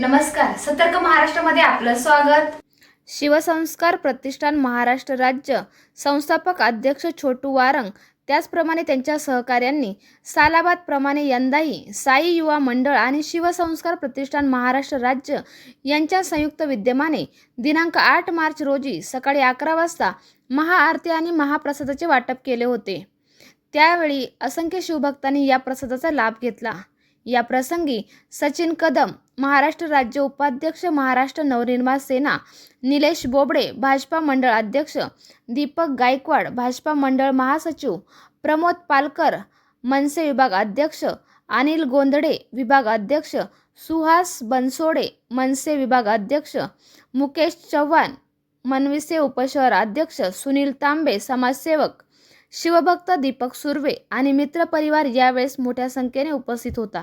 नमस्कार सतर्क महाराष्ट्रामध्ये आपलं स्वागत. शिवसंस्कार प्रतिष्ठान महाराष्ट्र राज्य संस्थापक अध्यक्ष छोटू वारंग त्याचप्रमाणे त्यांच्या सहकाऱ्यांनी सालाबादप्रमाणे यंदाही साई युवा मंडळ आणि शिवसंस्कार प्रतिष्ठान महाराष्ट्र राज्य यांच्या संयुक्त विद्यमाने दिनांक आठ मार्च रोजी सकाळी अकरा वाजता महाआरती आणि महाप्रसादाचे वाटप केले होते. त्यावेळी असंख्य शिवभक्तांनी या प्रसादाचा लाभ घेतला. या प्रसंगी सचिन कदम महाराष्ट्र राज्य उपाध्यक्ष महाराष्ट्र नवनिर्माण सेना निलेश बोबडे भाजपा मंडळ अध्यक्ष दीपक गायकवाड भाजपा मंडळ महासचिव प्रमोद पालकर मनसे विभाग अध्यक्ष अनिल गोंधळे विभाग अध्यक्ष सुहास बनसोडे मनसे विभाग अध्यक्ष मुकेश चव्हाण मनविसे उपशहर अध्यक्ष सुनील तांबे समाजसेवक शिवभक्त दीपक सुर्वे आणि मित्रपरिवार यावेळेस मोठ्या संख्येने उपस्थित होता.